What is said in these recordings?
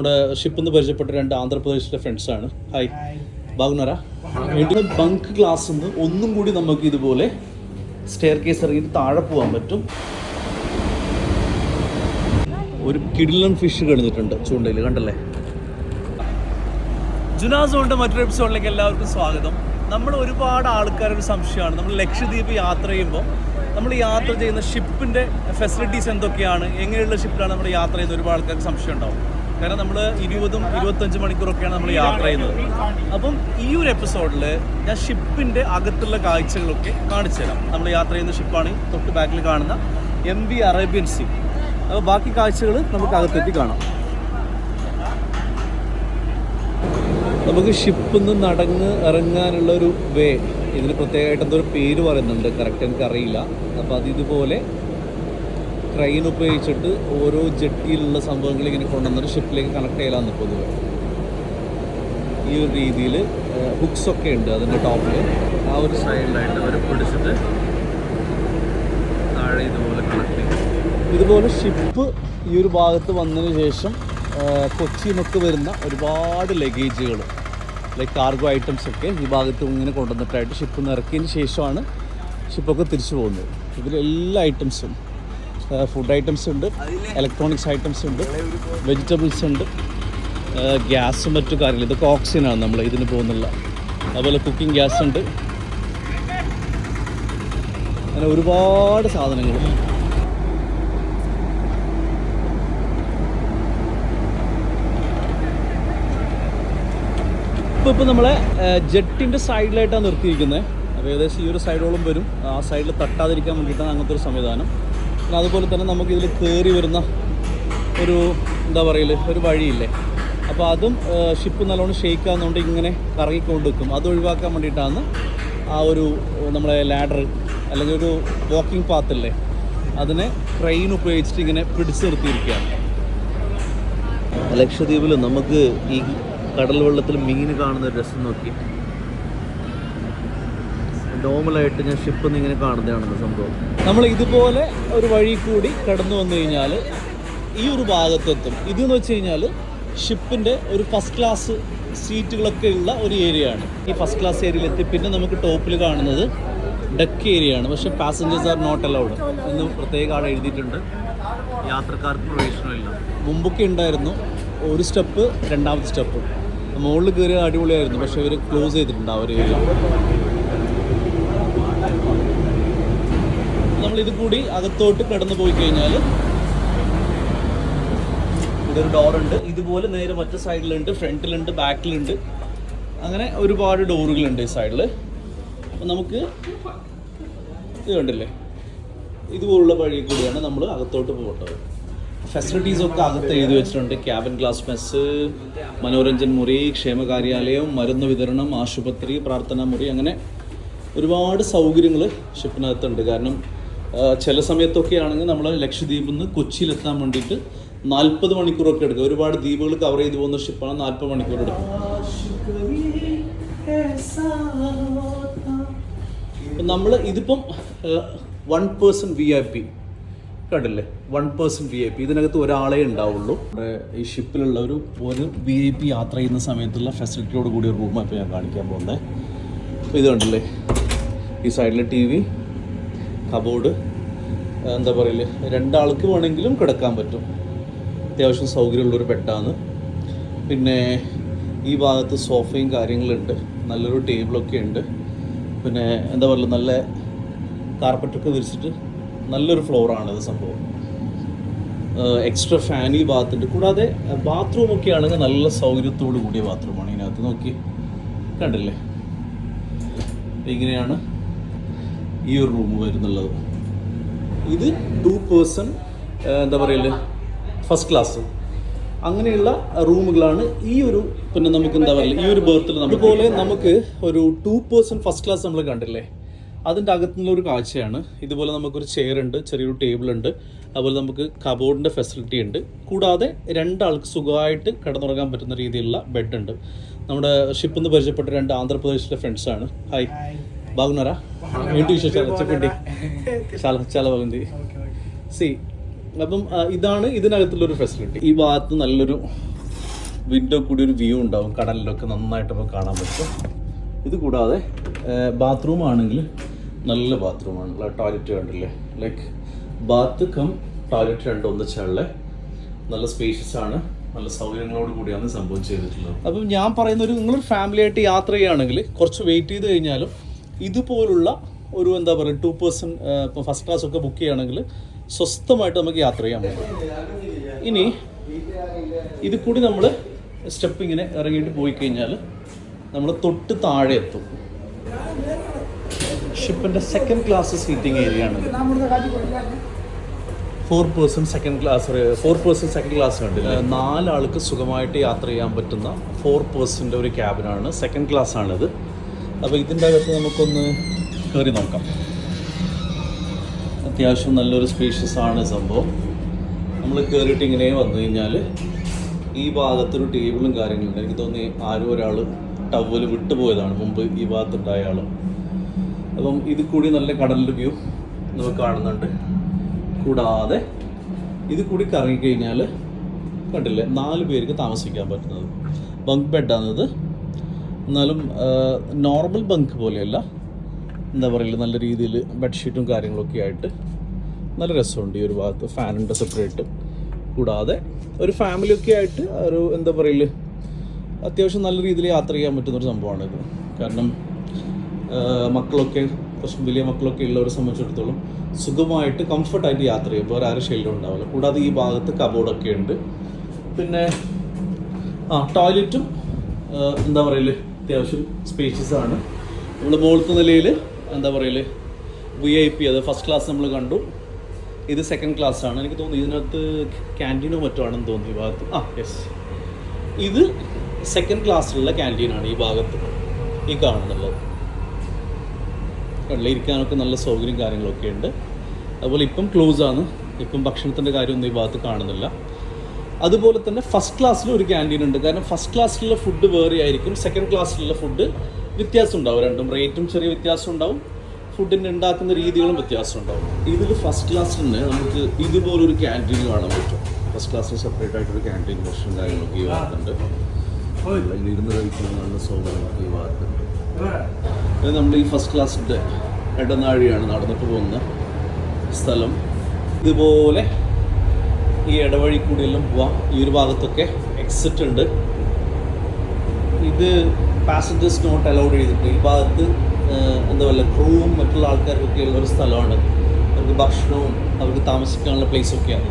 നമ്മുടെ ഷിപ്പ് നിന്ന് പരിചയപ്പെട്ട രണ്ട് ആന്ധ്രാപ്രദേശിലെ ഫ്രണ്ട്സാണ്. ഹായ് ബാഗുനറ വീട്ടിലെ ബങ്ക് ക്ലാസ് നിന്ന് ഒന്നും കൂടി നമുക്ക് ഇതുപോലെ സ്റ്റെയർ കേസ് ഇറങ്ങിയിട്ട് താഴെ പോകാൻ പറ്റും. ഒരു കിടിലൻ ഫിഷ് കഴിഞ്ഞിട്ടുണ്ട് ചൂണ്ടയിൽ കണ്ടല്ലേ? ജുനാസോണിന്റെ മറ്റൊരു എപ്പിസോഡിലേക്ക് എല്ലാവർക്കും സ്വാഗതം. നമ്മൾ ഒരുപാട് ആൾക്കാരൊരു സംശയമാണ്. നമ്മൾ ലക്ഷദ്വീപ് യാത്ര ചെയ്യുമ്പോൾ നമ്മൾ യാത്ര ചെയ്യുന്ന ഷിപ്പിന്റെ ഫെസിലിറ്റീസ് എന്തൊക്കെയാണ്? എങ്ങനെയുള്ള ഷിപ്പിലാണ് നമ്മൾ യാത്ര ചെയ്യുന്നത് ഒരുപാട് ആൾക്കാർക്ക് സംശയം ഉണ്ടാവും കാരണം നമ്മൾ ഇരുപതും ഇരുപത്തഞ്ച് മണിക്കൂറൊക്കെയാണ് നമ്മൾ യാത്ര ചെയ്യുന്നത്. അപ്പം ഈ ഒരു എപ്പിസോഡിൽ ഞാൻ ഷിപ്പിന്റെ അകത്തുള്ള കാഴ്ചകളൊക്കെ കാണിച്ചു തരാം. നമ്മൾ യാത്ര ചെയ്യുന്ന ഷിപ്പാണ് തൊട്ട് ബാക്കിൽ കാണുന്ന എം വി അറേബ്യൻ സി അപ്പോൾ ബാക്കി കാഴ്ചകൾ നമുക്ക് അകത്തെത്തി കാണാം. നമുക്ക് ഷിപ്പിൽ നിന്ന് നടന്ന് ഇറങ്ങാനുള്ള ഒരു വേ ഇതിന് പ്രത്യേകമായിട്ട് എന്തോ ഒരു പേര് പറയുന്നുണ്ട് കറക്റ്റ് എനിക്ക് അറിയില്ല അപ്പോൾ അത് ഇതുപോലെ ക്രൈൻ ഉപയോഗിച്ചിട്ട് ഓരോ ജെട്ടിയിലുള്ള സംഭവങ്ങൾ ഇങ്ങനെ കൊണ്ടുവന്നിട്ട് ഷിപ്പിലേക്ക് കണക്ട് ചെയ്യലാന്ന് പൊതുവെ. ഈ ഒരു രീതിയിൽ ഹുക്സ് ഒക്കെ ഉണ്ട് അതിന്റെ ടോപ്പിൽ ആ ഒരു സൈഡിലായിട്ട് അവർ പിടിച്ചിട്ട് താഴെ ഇതുപോലെ കണക്ട് ചെയ്യും. ഇതുപോലെ ഷിപ്പ് ഈ ഒരു ഭാഗത്ത് വന്നതിന് ശേഷം കൊച്ചി നിന്നൊക്കെ വരുന്ന ഒരുപാട് ലഗേജുകൾ ലൈക്ക് കാർഗോ ഐറ്റംസ് ഒക്കെ ഈ ഭാഗത്ത് ഇങ്ങനെ കൊണ്ടുവന്നിട്ടായിട്ട് ഷിപ്പ് നിറക്കിയതിന് ശേഷമാണ് ഷിപ്പൊക്കെ തിരിച്ചു പോകുന്നത്. ഇതിലെല്ലാ ഐറ്റംസും ഫുഡ് ഐറ്റംസ് ഉണ്ട്. ഇലക്ട്രോണിക്സ് ഐറ്റംസ് ഉണ്ട്. വെജിറ്റബിൾസ് ഉണ്ട്. ഗ്യാസും മറ്റു കാര്യങ്ങൾ ഇതൊക്കെ ഓക്സിജനാണ് നമ്മൾ ഇതിന് പോകുന്നുള്ള. അതുപോലെ കുക്കിംഗ് ഗ്യാസ് ഉണ്ട്. അങ്ങനെ ഒരുപാട് സാധനങ്ങൾ. ഇപ്പോൾ ഇപ്പോൾ നമ്മളെ ജെട്ടിന്റെ സൈഡിലായിട്ടാണ് നിർത്തിയിരിക്കുന്നത്. അപ്പോൾ ഏകദേശം ഈ ഒരു സൈഡോളം വരും. ആ സൈഡിൽ തട്ടാതിരിക്കാൻ വേണ്ടിയിട്ടാണ് അങ്ങനത്തെ ഒരു സംവിധാനം. പിന്നെ അതുപോലെ തന്നെ നമുക്ക് ഇതിൽ കയറി വരുന്ന ഒരു എന്താ പറയൽ ഒരു വഴിയില്ലേ? അപ്പോൾ അതും ഷിപ്പ് നല്ലോണം ഷെയ്ക്ക് ആകുന്നതുകൊണ്ട് ഇങ്ങനെ കറങ്ങിക്കൊണ്ട് നിൽക്കും അത് ഒഴിവാക്കാൻ വേണ്ടിയിട്ടാണ് ആ ഒരു നമ്മളെ ലാഡർ അല്ലെങ്കിൽ ഒരു വാക്കിംഗ് പാത്തില്ലേ അതിനെ ട്രെയിൻ ഉപയോഗിച്ചിട്ട് ഇങ്ങനെ പിടിച്ചു നിർത്തിയിരിക്കുകയാണ്. ലക്ഷദ്വീപിൽ നമുക്ക് ഈ കടൽ വെള്ളത്തിൽ മീൻ കാണുന്ന രസം നോക്കി. നോർമലായിട്ട് ഞാൻ ഷിപ്പ് നിന്ന് ഇങ്ങനെ കാണുന്നതാണ് സംഭവം. നമ്മൾ ഇതുപോലെ ഒരു വഴി കൂടി കടന്നു വന്നു കഴിഞ്ഞാൽ ഈ ഒരു ഭാഗത്തെത്തും. ഇതെന്ന് വെച്ച് കഴിഞ്ഞാൽ ഷിപ്പിന്റെ ഒരു ഫസ്റ്റ് ക്ലാസ് സീറ്റുകളൊക്കെ ഉള്ള ഒരു ഏരിയ ആണ്. ഈ ഫസ്റ്റ് ക്ലാസ് ഏരിയയിലെത്തി പിന്നെ നമുക്ക് ടോപ്പിൽ കാണുന്നത് ഡക്ക് ഏരിയ ആണ്. പക്ഷേ പാസഞ്ചേഴ്സ് ആർ നോട്ട് അലൗഡ് എന്ന് പ്രത്യേക ആൾ എഴുതിയിട്ടുണ്ട്. യാത്രക്കാർക്ക് പ്രവേശനമില്ല മുമ്പൊക്കെ ഉണ്ടായിരുന്നു. ഒരു സ്റ്റെപ്പ് രണ്ടാമത്തെ സ്റ്റെപ്പ്. മുകളിൽ കയറിയ അടിപൊളിയായിരുന്നു. പക്ഷേ ഇവർ ക്ലോസ് ചെയ്തിട്ടുണ്ട് ആ ഒരു ഏരിയ ഇത് കൂടി അകത്തോട്ട് കടന്നു പോയി കഴിഞ്ഞാൽ ഇവിടെ ഒരു ഡോറുണ്ട് ഇതുപോലെ നേരെ മറ്റേ സൈഡിലുണ്ട് ഫ്രണ്ടിലുണ്ട് ബാക്കിലുണ്ട് അങ്ങനെ ഒരുപാട് ഡോറുകളുണ്ട് ഈ സൈഡിൽ അപ്പം നമുക്ക് ഇത് കണ്ടില്ലേ? ഇതുപോലുള്ള വഴി കൂടിയാണ് നമ്മൾ അകത്തോട്ട് പോകേണ്ടത്. ഫെസിലിറ്റീസ് ഒക്കെ അകത്ത് എഴുതി വെച്ചിട്ടുണ്ട്. ക്യാബിൻ ക്ലാസ് മെസ്സ് മനോരഞ്ജൻ മുറി ക്ഷേമകാര്യാലയം മരുന്ന് വിതരണം ആശുപത്രി പ്രാർത്ഥനാ മുറി അങ്ങനെ ഒരുപാട് സൗകര്യങ്ങൾ ഷിപ്പിനകത്തുണ്ട് കാരണം ചില സമയത്തൊക്കെ ആണെങ്കിൽ നമ്മൾ ലക്ഷദ്വീപിൽ നിന്ന് കൊച്ചിയിലെത്താൻ വേണ്ടിയിട്ട് നാൽപ്പത് മണിക്കൂറൊക്കെ എടുക്കും. ഒരുപാട് ദ്വീപുകൾ കവർ ചെയ്തു പോകുന്ന ഷിപ്പാണ് നാൽപ്പത് മണിക്കൂർ എടുക്കും. നമ്മൾ ഇതിപ്പം one person V I P കണ്ടില്ലേ? One person V I P ഇതിനകത്ത് ഒരാളെ ഉണ്ടാവുള്ളൂ. ഈ ഷിപ്പിലുള്ള ഒരു ഒരു വി ഐ പി യാത്ര ചെയ്യുന്ന സമയത്തുള്ള ഫെസിലിറ്റിയോട് കൂടി ഒരു റൂമാണ് ഇപ്പോൾ ഞാൻ കാണിക്കാൻ പോകുന്നത് ഇത് കണ്ടില്ലേ ഈ സൈഡിലെ ടി വി കബോർഡ് എന്താ പറയൽ രണ്ടാൾക്ക് വേണമെങ്കിലും കിടക്കാൻ പറ്റും. അത്യാവശ്യം സൗകര്യമുള്ളൊരു പെട്ടാണ് പിന്നെ ഈ ഭാഗത്ത് സോഫയും കാര്യങ്ങളുണ്ട്. നല്ലൊരു ടേബിളൊക്കെ ഉണ്ട്. പിന്നെ എന്താ പറയുക നല്ല കാർപ്പറ്റൊക്കെ വിരിച്ചിട്ട് നല്ലൊരു ഫ്ലോറാണ് ഇത് സംഭവം. എക്സ്ട്രാ ഫാൻ ഈ ഭാഗത്തുണ്ട്. കൂടാതെ ബാത്റൂം ഒക്കെ ആണെങ്കിൽ നല്ല സൗകര്യത്തോടു കൂടിയ ബാത്റൂമാണ്. ഇതിനകത്ത് നോക്കി കണ്ടില്ലേ? ഇങ്ങനെയാണ് ഈ ഒരു റൂം വരുന്നുള്ളത്. ഇത് ടു പേഴ്സൺ എന്താ പറയൽ? ഫസ്റ്റ് ക്ലാസ് അങ്ങനെയുള്ള റൂമുകളാണ് ഈ ഒരു പിന്നെ നമുക്ക് എന്താ പറയുക ഈ ഒരു ബർത്തിൽ അതുപോലെ നമുക്ക് ഒരു ടു പേഴ്സൺ ഫസ്റ്റ് ക്ലാസ് നമ്മൾ കണ്ടില്ലേ? അതിന്റെ അകത്തുനിന്നുള്ള ഒരു കാഴ്ചയാണ്. ഇതുപോലെ നമുക്കൊരു ചെയർ ഉണ്ട് ചെറിയൊരു ടേബിൾ ഉണ്ട്. അതുപോലെ നമുക്ക് കബോർഡിന്റെ ഫെസിലിറ്റി ഉണ്ട്. കൂടാതെ രണ്ടാൾക്ക് സുഖമായിട്ട് കിടന്നുറങ്ങാൻ പറ്റുന്ന രീതിയിലുള്ള ബെഡ് ഉണ്ട്. നമ്മുടെ ഷിപ്പിൽ നിന്ന് പരിചയപ്പെട്ട രണ്ട് ആന്ധ്രാപ്രദേശിലെ ഫ്രണ്ട്സാണ് ഹായ് బాగున్నారా ఏంటి విశేషాలు చెప్పండి చాలా చాలా బాగుంది സി അപ്പം ആ, ഇതാണ് ഇതിനകത്തുള്ളൊരു ഫെസിലിറ്റി ഈ ഭാഗത്ത് നല്ലൊരു വിൻഡോ കൂടി ഒരു വ്യൂ ഉണ്ടാവും കടലിലൊക്കെ നന്നായിട്ട് നമുക്ക് കാണാൻ പറ്റും ഇത് കൂടാതെ ബാത്റൂം ആണെങ്കിൽ നല്ല ബാത്റൂമാണ് ടോയ്ലറ്റ് കണ്ടില്ലേ ലൈക്ക് ബാത്ത് കം ടോയ്ലറ്റ് രണ്ടും ഒന്നിച്ചുള്ള നല്ല സ്പേഷ്യസ് ആണ് നല്ല സൗകര്യങ്ങളോട് കൂടിയാണ് ഈ സംഭവം ചെയ്തിട്ടുള്ളത് അപ്പം ഞാൻ പറയുന്ന ഒരു നിങ്ങളൊരു ഫാമിലി ആയിട്ട് യാത്ര ചെയ്യുകയാണെങ്കിൽ കുറച്ച് വെയിറ്റ് ചെയ്ത് കഴിഞ്ഞാലും ഇതുപോലുള്ള ഒരു എന്താ പറയുക ടു പേഴ്സൺ ഇപ്പോൾ ഫസ്റ്റ് ക്ലാസ് ഒക്കെ ബുക്ക് ചെയ്യുകയാണെങ്കിൽ സ്വസ്ഥമായിട്ട് നമുക്ക് യാത്ര ചെയ്യാൻ പറ്റും. ഇനി ഇത് കൂടി നമ്മൾ സ്റ്റെപ്പ് ഇങ്ങനെ ഇറങ്ങിയിട്ട് പോയി കഴിഞ്ഞാൽ നമ്മൾ തൊട്ട് താഴെ എത്തും. ഷിപ്പിന്റെ സെക്കൻഡ് ക്ലാസ് സീറ്റിംഗ് ഏരിയ ആണ് four person second class four person second class കണ്ടില്ല? നാലാൾക്ക് സുഖമായിട്ട് യാത്ര ചെയ്യാൻ പറ്റുന്ന ഫോർ പേഴ്സന്റെ ഒരു ക്യാബിനാണ് സെക്കൻഡ് ക്ലാസ് ആണിത്. അപ്പോൾ ഇതിന്റെ അകത്ത് നമുക്കൊന്ന് കയറി നോക്കാം. അത്യാവശ്യം നല്ലൊരു സ്പേഷ്യസ് ആണ് സംഭവം. നമ്മൾ കയറിയിട്ട് ഇങ്ങനെ വന്നു കഴിഞ്ഞാൽ ഈ ഭാഗത്തൊരു ടേബിളും കാര്യങ്ങളുണ്ട് എനിക്ക് തോന്നി ആരും ഒരാൾ ടവൽ വിട്ടുപോയതാണ് മുമ്പ് ഈ ഭാഗത്തുണ്ടായ ആൾ അപ്പം ഇത് കൂടി നല്ല കടലിന്റെ വ്യൂ നമുക്ക് കാണുന്നുണ്ട്. കൂടാതെ ഇത് കൂടി കറങ്ങിക്കഴിഞ്ഞാൽ കണ്ടില്ലേ? നാല് പേർക്ക് താമസിക്കാൻ പറ്റുന്നത്. ബങ്ക് ബെഡാണിത് എന്നാലും നോർമൽ ബങ്ക് പോലെയല്ല. എന്താ പറയുക നല്ല രീതിയിൽ ബെഡ്ഷീറ്റും കാര്യങ്ങളൊക്കെ ആയിട്ട് നല്ല രസമുണ്ട് ഈ ഒരു ഭാഗത്ത്. ഫാനുണ്ട് സെപ്പറേറ്റ് കൂടാതെ ഒരു ഫാമിലി ഒക്കെ ആയിട്ട് ഒരു എന്താ പറയൽ അത്യാവശ്യം നല്ല രീതിയിൽ യാത്ര ചെയ്യാൻ പറ്റുന്ന ഒരു സംഭവമാണിത് കാരണം മക്കളൊക്കെ കുറച്ച് വലിയ മക്കളൊക്കെ ഉള്ളവരെ സംബന്ധിച്ചിടത്തോളം സുഖമായിട്ട് കംഫർട്ടായിട്ട് യാത്ര ചെയ്യും. വേറെ ആരും ഷെയിലും ഉണ്ടാവില്ല. കൂടാതെ ഈ ഭാഗത്ത് കബോർഡൊക്കെ ഉണ്ട്. പിന്നെ ആ ടോയ്ലറ്റും എന്താ പറയൽ അത്യാവശ്യം സ്പേഷ്യസ് ആണ്. നമ്മൾ മുകളിലത്തെ നിലയിൽ എന്താ പറയൽ? വി ഐ പി അത് ഫസ്റ്റ് ക്ലാസ് നമ്മൾ കണ്ടു. ഇത് സെക്കൻഡ് ക്ലാസ് ആണ്. എനിക്ക് തോന്നുന്നു ഇതിനകത്ത് ക്യാന്റീനോ മറ്റോ ആണെന്ന് തോന്നുന്നു ഈ ഭാഗത്ത്. ആ യെസ് ഇത് സെക്കൻഡ് ക്ലാസ്സിലുള്ള ക്യാന്റീനാണ് ഈ ഭാഗത്ത്. ഈ കാണുന്നുള്ളത്. കണ്ടില്ല ഇരിക്കാനൊക്കെ നല്ല സൗകര്യം കാര്യങ്ങളൊക്കെ ഉണ്ട്. അതുപോലെ ഇപ്പം ക്ലോസ് ആണ്. ഇപ്പം ഭക്ഷണത്തിന്റെ കാര്യമൊന്നും ഈ ഭാഗത്ത് കാണുന്നില്ല. അതുപോലെ തന്നെ ഫസ്റ്റ് ക്ലാസ്സിൽ ഒരു ക്യാന്റീൻ ഉണ്ട്. കാരണം ഫസ്റ്റ് ക്ലാസ്സിലുള്ള ഫുഡ് വേറെ ആയിരിക്കും. സെക്കൻഡ് ക്ലാസ്സിലുള്ള ഫുഡ് വ്യത്യാസം ഉണ്ടാവും. രണ്ടും റേറ്റും ചെറിയ വ്യത്യാസം ഉണ്ടാവും. ഫുഡിന്റെ ഉണ്ടാക്കുന്ന രീതികളും വ്യത്യാസം ഉണ്ടാവും. ഇതിൽ ഫസ്റ്റ് ക്ലാസ്സിൽ തന്നെ നമുക്ക് ഇതുപോലൊരു ക്യാന്റീൻ കാണാൻ പറ്റും. ഫസ്റ്റ് ക്ലാസ്സിൽ സെപ്പറേറ്റ് ആയിട്ടൊരു ക്യാന്റീൻ ഭക്ഷണം കാര്യങ്ങളൊക്കെ ഈ ഭാഗത്തുണ്ട്. അല്ലെങ്കിൽ ഇരുന്ന് കഴിക്കുന്ന നല്ല സൗകര്യമൊക്കെ ഈ ഭാഗത്തുണ്ട്. നമ്മൾ ഈ ഫസ്റ്റ് ക്ലാസ്സിന്റെ ഇടനാഴിയാണ് നടന്നിട്ട് പോകുന്ന സ്ഥലം. ഇതുപോലെ ഈ ഇടവഴി കൂടിയെല്ലാം പോവാം. ഈ ഒരു ഭാഗത്തൊക്കെ എക്സിറ്റ് ഉണ്ട്. ഇത് പാസഞ്ചേഴ്സ് നോട്ട് അലൗഡ് ചെയ്തിട്ടുണ്ട് ഈ ഭാഗത്ത് എന്താ പറയുക ക്രൂവും മറ്റുള്ള ആൾക്കാർക്കൊക്കെ ഉള്ള ഒരു സ്ഥലമാണ്. അവർക്ക് ഭക്ഷണവും അവർക്ക് താമസിക്കാനുള്ള പ്ലേസൊക്കെയാണ്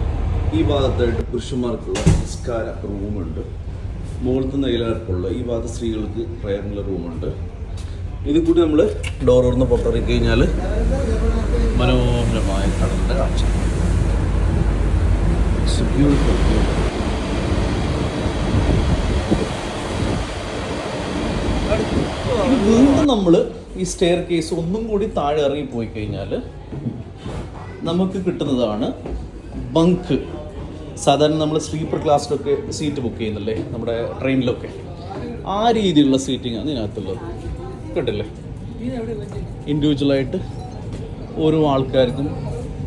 ഈ ഭാഗത്തായിട്ട് പുരുഷന്മാർക്കുള്ള നിസ്കാര റൂമുണ്ട് മുകളിലത്തെ നിലയിലാർക്കുള്ള ഈ ഭാഗത്ത് സ്ത്രീകൾക്ക് പ്രയറിനുള്ള റൂമുണ്ട് ഇതിൽ കൂടി നമ്മൾ ഡോർ തുറന്ന് പുറത്തിറങ്ങി കഴിഞ്ഞാൽ മനോഹരമായ കടലിന്റെ കാഴ്ച. Beautiful. വീണ്ടും നമ്മൾ ഈ സ്റ്റെയർ കേസ് ഒന്നും കൂടി താഴെ ഇറങ്ങി പോയി കഴിഞ്ഞാൽ നമുക്ക് കിട്ടുന്നതാണ് ബങ്ക് സാധാരണ നമ്മൾ സ്ലീപ്പർ ക്ലാസ്സിലൊക്കെ സീറ്റ് ബുക്ക് ചെയ്യുന്നില്ലേ നമ്മുടെ ട്രെയിനിലൊക്കെ ആ രീതിയിലുള്ള സീറ്റിംഗ് ആണ് ഇതിനകത്തുള്ളത്. കേട്ടില്ലേ? ഇൻഡിവിജ്വലായിട്ട് ഓരോ ആൾക്കാർക്കും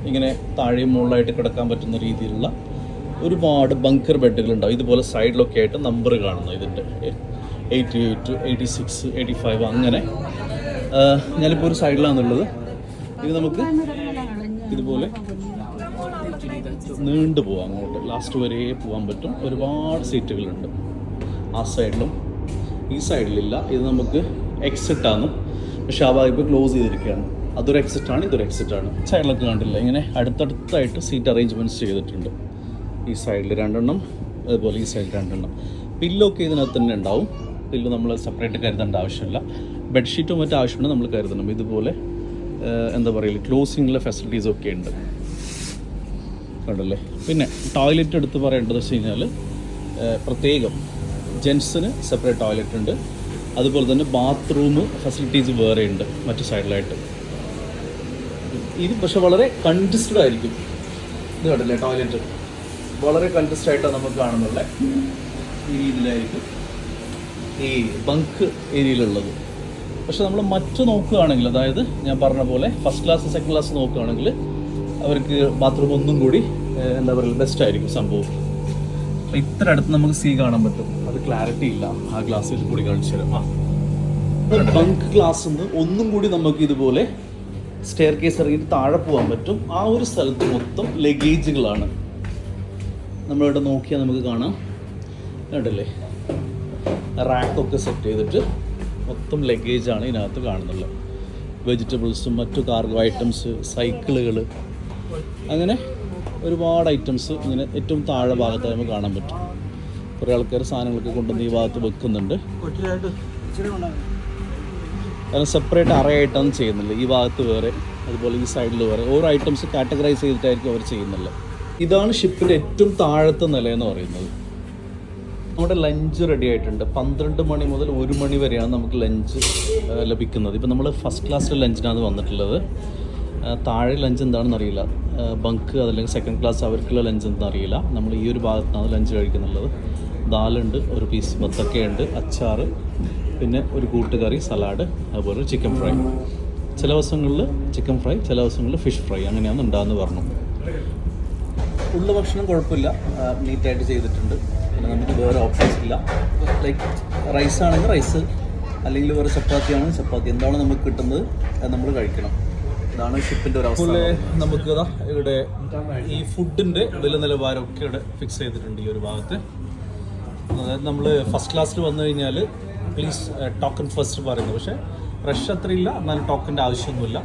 ഇങ്ങനെ താഴെയും മുകളിലായിട്ട് കിടക്കാൻ പറ്റുന്ന രീതിയിലുള്ള ഒരുപാട് ബങ്കർ ബെഡുകൾ ഉണ്ടാവും. ഇതുപോലെ സൈഡിലൊക്കെ ആയിട്ട് നമ്പർ കാണുന്നു. ഇതിന്റെ eighty eight eighty six eighty five അങ്ങനെ ഞാനിപ്പോൾ ഒരു സൈഡിലാണെന്നുള്ളത് ഇത് നമുക്ക് ഇതുപോലെ നീണ്ടു പോവാം. അങ്ങോട്ട് ലാസ്റ്റ് വരെ പോകാൻ പറ്റും. ഒരുപാട് സീറ്റുകളുണ്ട് ആ സൈഡിലും ഈ സൈഡിലില്ല ഇത് നമുക്ക് എക്സിറ്റാണ് പക്ഷെ ആ ഭാഗം ക്ലോസ് ചെയ്തിരിക്കുകയാണ്. അതൊരു എക്സിറ്റാണ് ഇതൊരു എക്സിറ്റാണ് സൈഡിലൊക്കെ കണ്ടില്ല? ഇങ്ങനെ അടുത്തടുത്തായിട്ട് സീറ്റ് അറേഞ്ച്മെന്റ്സ് ചെയ്തിട്ടുണ്ട്. ഈ സൈഡിൽ രണ്ടെണ്ണം അതുപോലെ ഈ സൈഡിൽ രണ്ടെണ്ണം. പില്ലൊക്കെ ഇതിനകത്ത് തന്നെ ഉണ്ടാവും. പില്ല് നമ്മൾ സെപ്പറേറ്റ് കരുതേണ്ട ആവശ്യമില്ല. ബെഡ്ഷീറ്റും മറ്റും ആവശ്യമുണ്ട് നമ്മൾ കരുതണം. ഇതുപോലെ എന്താ പറയുക ക്ലോസിങ്ങിലെ ഫെസിലിറ്റീസ് ഒക്കെ ഉണ്ട്. കണ്ടല്ലേ? പിന്നെ ടോയ്ലറ്റ് എടുത്ത് പറയേണ്ടത് വെച്ച് കഴിഞ്ഞാൽ പ്രത്യേകം ജെൻസിന് സെപ്പറേറ്റ് ടോയ്ലറ്റ് ഉണ്ട്. അതുപോലെ തന്നെ ബാത്റൂം ഫെസിലിറ്റീസ് വേറെ ഉണ്ട് മറ്റു സൈഡിലായിട്ട് ഇത് പക്ഷെ വളരെ കൺജസ്റ്റഡ് ആയിരിക്കും. ഇത് കണ്ടില്ലേ ടോയ്ലറ്റ് വളരെ കൺട്രസ്റ്റ് ആയിട്ടാണ് നമ്മൾ കാണുന്നുള്ളത് ഈ രീതിയിലായിരിക്കും ഈ ബങ്ക് ഏരിയയിലുള്ളത്. പക്ഷെ നമ്മൾ മറ്റു നോക്കുകയാണെങ്കിൽ അതായത് ഞാൻ പറഞ്ഞ പോലെ ഫസ്റ്റ് ക്ലാസ് സെക്കൻഡ് ക്ലാസ് നോക്കുകയാണെങ്കിൽ അവർക്ക് ബാത്റൂം ഒന്നും കൂടി എന്താ പറയുക ബെസ്റ്റ് ആയിരിക്കും സംഭവം. അപ്പം ഇത്ര അടുത്ത് നമുക്ക് സീ കാണാൻ പറ്റും. അത് ക്ലാരിറ്റി ഇല്ല. ആ ഗ്ലാസ്സിൽ കൂടി കാണിച്ചു തരാം. ആ. ബങ്ക് ഗ്ലാസ് ഒന്നും കൂടി നമുക്ക് ഇതുപോലെ സ്റ്റെയർ കേസ് ഇറങ്ങിയിട്ട് താഴെ പോകാൻ പറ്റും. ആ ഒരു സ്ഥലത്ത് മൊത്തം ലഗേജുകളാണ് നമ്മളിവിടെ നോക്കിയാൽ നമുക്ക് കാണാം. കണ്ടില്ലേ? റാക്കൊക്കെ സെറ്റ് ചെയ്തിട്ട് മൊത്തം ലഗേജാണ് ഇതിനകത്ത് കാണുന്നുള്ളത് വെജിറ്റബിൾസും മറ്റു കാർഗോ ഐറ്റംസ് സൈക്കിളുകൾ അങ്ങനെ ഒരുപാട് ഐറ്റംസ് ഇങ്ങനെ ഏറ്റവും താഴെ ഭാഗത്ത് നമുക്ക് കാണാൻ പറ്റും. കുറേ ആൾക്കാർ സാധനങ്ങളൊക്കെ കൊണ്ടുവന്ന് ഈ ഭാഗത്ത് വെക്കുന്നുണ്ട്. കാരണം സെപ്പറേറ്റ് അറയായിട്ടൊന്നും ചെയ്യുന്നില്ല. ഈ ഭാഗത്ത് വേറെ അതുപോലെ ഈ സൈഡിൽ വേറെ. ഓരോ ഐറ്റംസ് കാറ്റഗറൈസ് ചെയ്തിട്ടായിരിക്കും അവർ ചെയ്യുന്നില്ല ഇതാണ് ഷിപ്പിന്റെ ഏറ്റവും താഴത്തെ നില എന്ന് പറയുന്നത്. നമ്മുടെ ലഞ്ച് റെഡി ആയിട്ടുണ്ട്. പന്ത്രണ്ട് മണി മുതൽ ഒരു മണി വരെയാണ് നമുക്ക് ലഞ്ച് ലഭിക്കുന്നത്. ഇപ്പം നമ്മൾ ഫസ്റ്റ് ക്ലാസ്സിലെ ലഞ്ചിനാണ് വന്നിട്ടുള്ളത്. താഴെ ലഞ്ച് എന്താണെന്ന് അറിയില്ല. ബങ്ക് അതല്ലെങ്കിൽ സെക്കൻഡ് ക്ലാസ് അവർക്കുള്ള ലഞ്ച് എന്താണെന്ന് അറിയില്ല. നമ്മൾ ഈ ഒരു ഭാഗത്താണ് ലഞ്ച് കഴിക്കുന്നുള്ളത്. ദാലുണ്ട് ഒരു പീസ് ബത്തക്കയുണ്ട് അച്ചാറ് പിന്നെ ഒരു കൂട്ടുകറി സലാഡ് അതുപോലെ ചിക്കൻ ഫ്രൈ ചില ദിവസങ്ങളിൽ ചിക്കൻ ഫ്രൈ ചില ദിവസങ്ങളിൽ ഫിഷ് ഫ്രൈ അങ്ങനെയാണ് ഉണ്ടാകുന്നത് പറഞ്ഞു ഉള്ള ഭക്ഷണം കുഴപ്പമില്ല. നീറ്റായിട്ട് ചെയ്തിട്ടുണ്ട്. പിന്നെ നമുക്ക് വേറെ ഓപ്ഷൻസ് ഇല്ല. ലൈക്ക് റൈസ് ആണെങ്കിൽ റൈസ് അല്ലെങ്കിൽ വേറെ ചപ്പാത്തി ആണെങ്കിൽ ചപ്പാത്തി. എന്താണ് നമുക്ക് കിട്ടുന്നത്? അത് നമ്മൾ കഴിക്കണം. ഇതാണ് ഷിപ്പിന്റെ ഒരു അവസ്ഥ. നമുക്ക് ഇവിടെ ഈ ഫുഡിന്റെ വില നിലവാരമൊക്കെ ഇവിടെ ഫിക്സ് ചെയ്തിട്ടുണ്ട് ഈ ഒരു ഭാഗത്ത്. അതായത് നമ്മൾ ഫസ്റ്റ് ക്ലാസ്സിൽ വന്നു കഴിഞ്ഞാൽ പ്ലീസ് ടോക്കൺ ഫസ്റ്റ് പറയുന്നത്. പക്ഷേ റഷ് അത്രയില്ല എന്നാലും ടോക്കന്റെ ആവശ്യമൊന്നുമില്ല.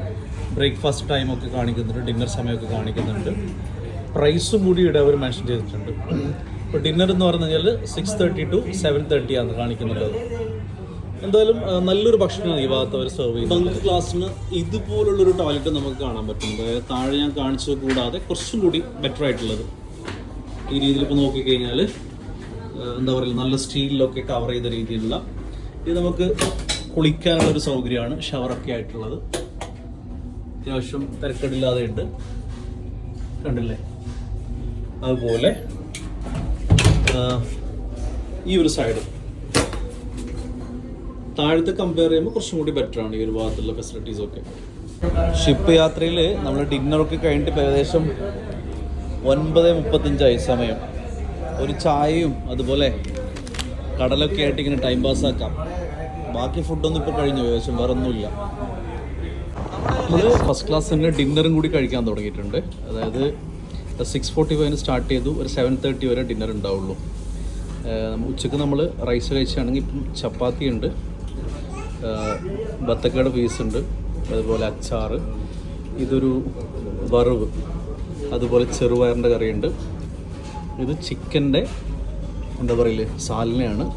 ബ്രേക്ക്ഫാസ്റ്റ് ടൈമൊക്കെ കാണിക്കുന്നുണ്ട്. ഡിന്നർ സമയമൊക്കെ കാണിക്കുന്നുണ്ട്. പ്രൈസും കൂടി ഇവിടെ അവർ മെൻഷൻ ചെയ്തിട്ടുണ്ട്. ഇപ്പോൾ ഡിന്നർ എന്ന് പറഞ്ഞു കഴിഞ്ഞാൽ six thirty to seven thirty ആണ് കാണിക്കുന്നുള്ളത് എന്തായാലും നല്ലൊരു ഭക്ഷണമാണ് ഈ ഭാഗത്ത് അവർ സെർവ് ചെയ്യുന്നത്. ബങ്ക് ക്ലാസ്സിന് ഇതുപോലുള്ളൊരു ടോയ്ലറ്റ് നമുക്ക് കാണാൻ പറ്റും അതായത് താഴെ ഞാൻ കാണിച്ചത് കൂടാതെ കുറച്ചും കൂടി ബെറ്റർ ആയിട്ടുള്ളത്. ഈ രീതിയിൽ ഇപ്പോൾ നോക്കിക്കഴിഞ്ഞാൽ എന്താ പറയുക നല്ല സ്റ്റീലിലൊക്കെ കവർ ചെയ്ത രീതിയിലുള്ള ഇത് നമുക്ക് കുളിക്കാനുള്ള ഒരു സൗകര്യമാണ് ഷവറൊക്കെ ആയിട്ടുള്ളത്. അത്യാവശ്യം തിരക്കടില്ലാതെ ഉണ്ട് കണ്ടില്ലേ? അതുപോലെ ഈ ഒരു സൈഡ് താഴത്തെ കമ്പയർ ചെയ്യുമ്പോൾ കുറച്ചും കൂടി ബെറ്റർ ആണ് ഈ ഒരു ഭാഗത്തുള്ള ഫെസിലിറ്റീസ് ഒക്കെ. ഷിപ്പ് യാത്രയിൽ നമ്മൾ ഡിന്നറൊക്കെ കഴിഞ്ഞിട്ട് ഏകദേശം ഒൻപത് മുപ്പത്തഞ്ചായി സമയം. ഒരു ചായയും അതുപോലെ കടലൊക്കെ ആയിട്ട് ഇങ്ങനെ ടൈം പാസ് ആക്കാം. ബാക്കി ഫുഡൊന്നും ഇപ്പോൾ കഴിഞ്ഞു ഏകദേശം വേറെ ഒന്നുമില്ല ഫസ്റ്റ് ക്ലാസ് തന്നെ ഡിന്നറും കൂടി കഴിക്കാൻ തുടങ്ങിയിട്ടുണ്ട്. അതായത് സിക്സ് ഫോർട്ടി ഫൈവിന് സ്റ്റാർട്ട് ചെയ്തു. ഒരു സെവൻ തേർട്ടി വരെ ഡിന്നർ ഉണ്ടാവുള്ളൂ. ഉച്ചയ്ക്ക് നമ്മൾ റൈസ് കഴിച്ചാണെങ്കിൽ ഇപ്പം ചപ്പാത്തി ഉണ്ട്. ബത്തക്കയുടെ പീസ് ഉണ്ട്. അതുപോലെ അച്ചാറ്. ഇതൊരു വറവ്. അതുപോലെ ചെറുപയറിന്റെ കറിയുണ്ട്. ഇത് ചിക്കന്റെ എന്താ പറയില്ലേ സാലിനെയാണ്.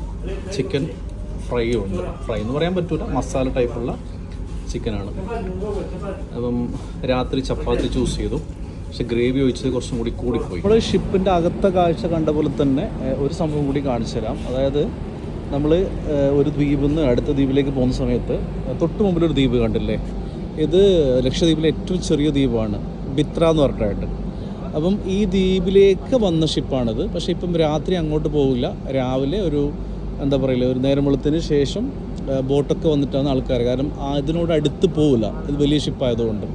ചിക്കൻ ഫ്രൈയും ഉണ്ട്. ഫ്രൈ എന്ന് പറയാൻ പറ്റൂല. മസാല ടൈപ്പുള്ള ചിക്കനാണ്. അപ്പം രാത്രി ചപ്പാത്തി ചൂസ് ചെയ്തു. പക്ഷെ ഗ്രേവി ഒഴിച്ചത് കുറച്ചും കൂടി കൂടിപ്പോയി. നമ്മൾ ഷിപ്പിന്റെ അകത്തെ കാഴ്ച കണ്ട പോലെ തന്നെ ഒരു സംഭവം കൂടി കാണിച്ചു തരാം. അതായത് നമ്മൾ ഒരു ദ്വീപിൽ നിന്ന് അടുത്ത ദ്വീപിലേക്ക് പോകുന്ന സമയത്ത് തൊട്ട് മുമ്പിൽ ഒരു ദ്വീപ് കണ്ടില്ലേ? ഇത് ലക്ഷദ്വീപിലെ ഏറ്റവും ചെറിയ ദ്വീപാണ്. ബിത്ര എന്ന് പറഞ്ഞിട്ടായിട്ട്. അപ്പം ഈ ദ്വീപിലേക്ക് വന്ന ഷിപ്പാണിത്. പക്ഷേ ഇപ്പം രാത്രി അങ്ങോട്ട് പോകില്ല രാവിലെ ഒരു എന്താ പറയില്ല ഒരു നേരം വെളുത്തിന് ശേഷം ബോട്ടൊക്കെ വന്നിട്ടാണ് ആൾക്കാർ കാരണം അതിനോട് അടുത്ത് പോകില്ല ഇത് വലിയ ഷിപ്പായതുകൊണ്ട്.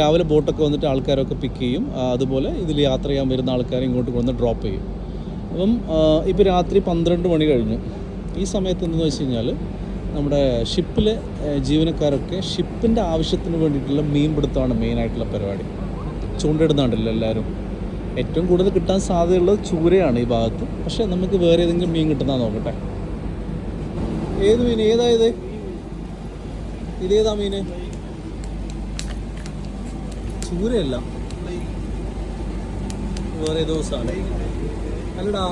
രാവിലെ ബോട്ടൊക്കെ വന്നിട്ട് ആൾക്കാരൊക്കെ പിക്ക് ചെയ്യും. അതുപോലെ ഇതിൽ യാത്ര ചെയ്യാൻ വരുന്ന ആൾക്കാരെ ഇങ്ങോട്ട് കൊണ്ടുവന്ന് ഡ്രോപ്പ് ചെയ്യും. അപ്പം ഇപ്പോൾ രാത്രി പന്ത്രണ്ട് മണി കഴിഞ്ഞു. ഈ സമയത്ത് എന്തെന്ന് വെച്ച് കഴിഞ്ഞാൽ നമ്മുടെ ഷിപ്പിലെ ജീവനക്കാരൊക്കെ ഷിപ്പിന്റെ ആവശ്യത്തിന് വേണ്ടിയിട്ടുള്ള മീൻ പിടുത്തമാണ് മെയിനായിട്ടുള്ള പരിപാടി. ചൂണ്ടയിടുന്നുണ്ടല്ലോ എല്ലാവരും. ഏറ്റവും കൂടുതൽ കിട്ടാൻ സാധ്യതയുള്ളത് ചൂരയാണ് ഈ ഭാഗത്ത്. പക്ഷേ നമുക്ക് വേറെ ഏതെങ്കിലും മീൻ കിട്ടുന്ന നോക്കട്ടെ. ഏത് മീൻ? ഏതായത് ഇതേതാ മീന് ചൂരയല്ല വേറെ സാധനം. അല്ലടാ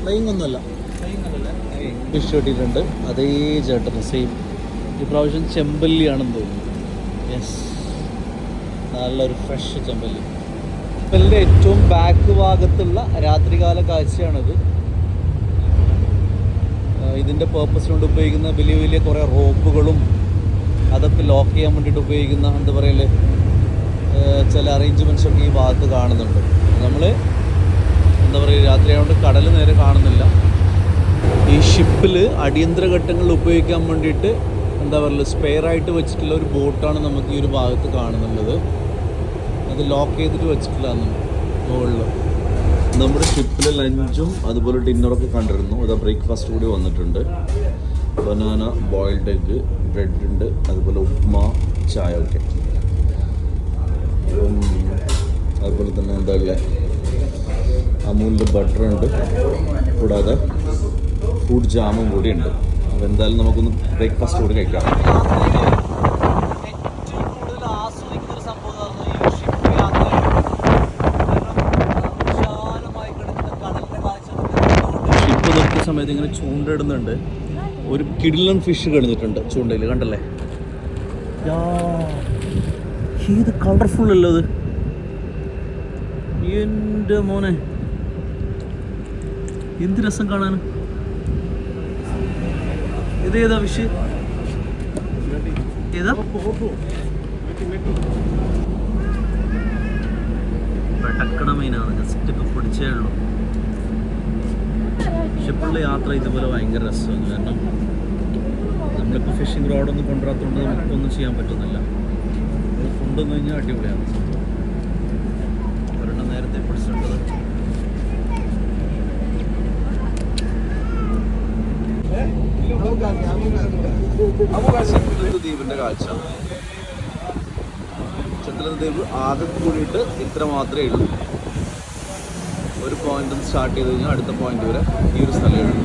ഫ്ലൈങ് ഒന്നുമല്ല ഫിഷ് കിട്ടിയിട്ടുണ്ട് അതേ ചേട്ടന് സെയിം ഈ ഇപ്രാവശ്യം ചെമ്പല്ലിയാണെന്ന് തോന്നുന്നു. യെസ് നല്ലൊരു ഫ്രഷ് ചെമ്പല്ലി. ചെമ്പല്ലിന്റെ ഏറ്റവും ബാക്ക് ഭാഗത്തുള്ള രാത്രികാല കാഴ്ചയാണിത്. ഇതിന്റെ കൊണ്ട് ഉപയോഗിക്കുന്ന വലിയ വലിയ കുറേ റോപ്പുകളും അതൊക്കെ ലോക്ക് ചെയ്യാൻ വേണ്ടിയിട്ട് ഉപയോഗിക്കുന്ന എന്താ പറയല്ലേ ചില അറേഞ്ച്മെന്റ്സ് ഒക്കെ ഈ ഭാഗത്ത് കാണുന്നുണ്ട്. നമ്മൾ എന്താ പറയുക രാത്രി ആയതുകൊണ്ട് കടൽ നേരെ കാണുന്നില്ല. ഈ ഷിപ്പിൽ അടിയന്തര ഘട്ടങ്ങളിൽ ഉപയോഗിക്കാൻ വേണ്ടിയിട്ട് എന്താ പറയുക സ്പെയർ ആയിട്ട് വെച്ചിട്ടുള്ള ഒരു ബോട്ടാണ് നമുക്ക് ഈ ഒരു ഭാഗത്ത് കാണുന്നുള്ളത്. അത് ലോക്ക് ചെയ്തിട്ട് വെച്ചിട്ടില്ല മുകളിൽ നമ്മുടെ ഷിപ്പിൽ ലഞ്ചും അതുപോലെ ഡിന്നറൊക്കെ കണ്ടിരുന്നു. അതാ ബ്രേക്ക്ഫാസ്റ്റ് കൂടി വന്നിട്ടുണ്ട്. ബനാന ബോയിൽഡ് എഗ്ഗ് ബ്രെഡ് ഉണ്ട് അതുപോലെ ഉപ്മ ചായ ഒക്കെ. അതുപോലെ തന്നെ എന്താ ഉള്ളത് അമൂലിന്റെ ബട്ടറുണ്ട് കൂടാതെ ഫ്രൂട്ട് ജാമും കൂടി ഉണ്ട്. അപ്പോൾ എന്തായാലും നമുക്കൊന്ന് ബ്രേക്ക്ഫാസ്റ്റ് കൂടി കഴിക്കാം. ഷിപ്പ് സമയത്ത് ഇങ്ങനെ ചൂണ്ടയിടുന്നുണ്ട്. ഒരു കിടിലൻ ഫിഷ് കഴിഞ്ഞിട്ടുണ്ട് ചൂണ്ടയിൽ കണ്ടല്ലേ? യാ, ഇത് കളർഫുൾ അല്ലോ ഇത്. എന്റെ മോനെ. എന്ത് രസം കാണാൻ? ഇതേതാ വിഷ് ഏതാ? പെട്ടക്കണ മീനാണ്. ജസ്റ്റ് ഇപ്പം പിടിച്ചേ ഉള്ളൂ. ഷിപ്പുള്ള യാത്ര ഇതുപോലെ ഭയങ്കര രസമാണ്. കാരണം നമ്മളിപ്പോൾ ഫിഷിംഗ് റോഡൊന്നും കൊണ്ടുവരാത്തതുകൊണ്ട് നമുക്കൊന്നും ചെയ്യാൻ പറ്റുന്നില്ല. എന്ന് കഴിഞ്ഞാൽ അടിപൊളിയാണ്. ഒരെണ്ണം നേരത്തെ പിടിച്ചിട്ടുള്ളത് ദ്വീപിന്റെ കാഴ്ച. ദ്വീപ് ആകെ കൂടിയിട്ട് ഇത്ര മാത്രമേ ഉള്ളൂ. ഒരു പോയിന്റ് സ്റ്റാർട്ട് ചെയ്ത് കഴിഞ്ഞാൽ അടുത്ത പോയിന്റ് വരെ ഈ ഒരു സ്ഥലമേ ഉള്ളൂ.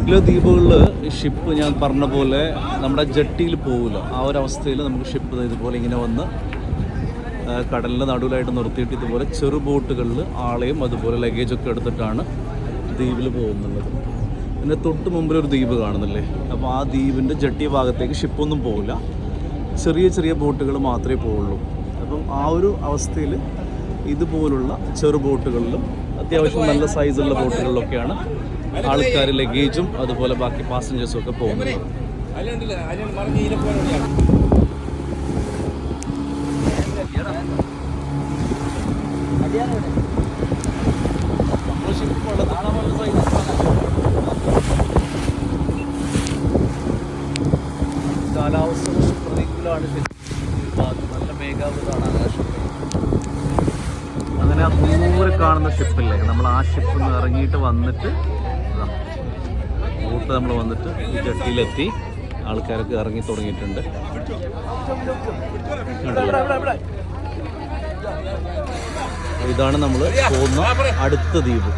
ഇതിലെ ദ്വീപുകളിൽ ഷിപ്പ് ഞാൻ പറഞ്ഞ പോലെ നമ്മുടെ ജട്ടിയിൽ പോകില്ല ആ ഒരു അവസ്ഥയിൽ നമുക്ക് ഷിപ്പ് ഇതുപോലെ ഇങ്ങനെ വന്ന് കടലിന്റെ നടുവിലായിട്ട് നിർത്തിയിട്ട് ഇതുപോലെ ചെറു ബോട്ടുകളിൽ ആളെയും അതുപോലെ ലഗേജൊക്കെ എടുത്തിട്ടാണ് ദ്വീപിൽ പോകുന്നുള്ളത്. പിന്നെ തൊട്ട് മുമ്പിൽ ഒരു ദ്വീപ് കാണുന്നില്ലേ? അപ്പോൾ ആ ദ്വീപിന്റെ ജട്ടി ഭാഗത്തേക്ക് ഷിപ്പൊന്നും പോകില്ല ചെറിയ ചെറിയ ബോട്ടുകൾ മാത്രമേ പോവുള്ളൂ. അപ്പം ആ ഒരു അവസ്ഥയിൽ ഇതുപോലുള്ള ചെറു ബോട്ടുകളിലും അത്യാവശ്യം നല്ല സൈസുള്ള ബോട്ടുകളിലൊക്കെയാണ് ആൾക്കാർ ലഗേജും അതുപോലെ ബാക്കി പാസഞ്ചേഴ്സും ഒക്കെ പോകുന്നത് കാലാവസ്ഥ പ്രതികൂലമാണ്. നല്ല മേഘാവൃതമാണ് ആകാശം ആ ദൂരെ കാണുന്ന ഷിപ്പില്ലേ നമ്മൾ ആ ഷിപ്പിൽ നിന്ന് ഇറങ്ങിയിട്ട് വന്നിട്ട് ബോട്ട് നമ്മൾ വന്നിട്ട് ഈ ജട്ടിയിലെത്തി ആൾക്കാരൊക്കെ ഇറങ്ങി തുടങ്ങിയിട്ടുണ്ട്? ഇതാണ് നമ്മൾ പോകുന്ന അടുത്ത ദ്വീപ്.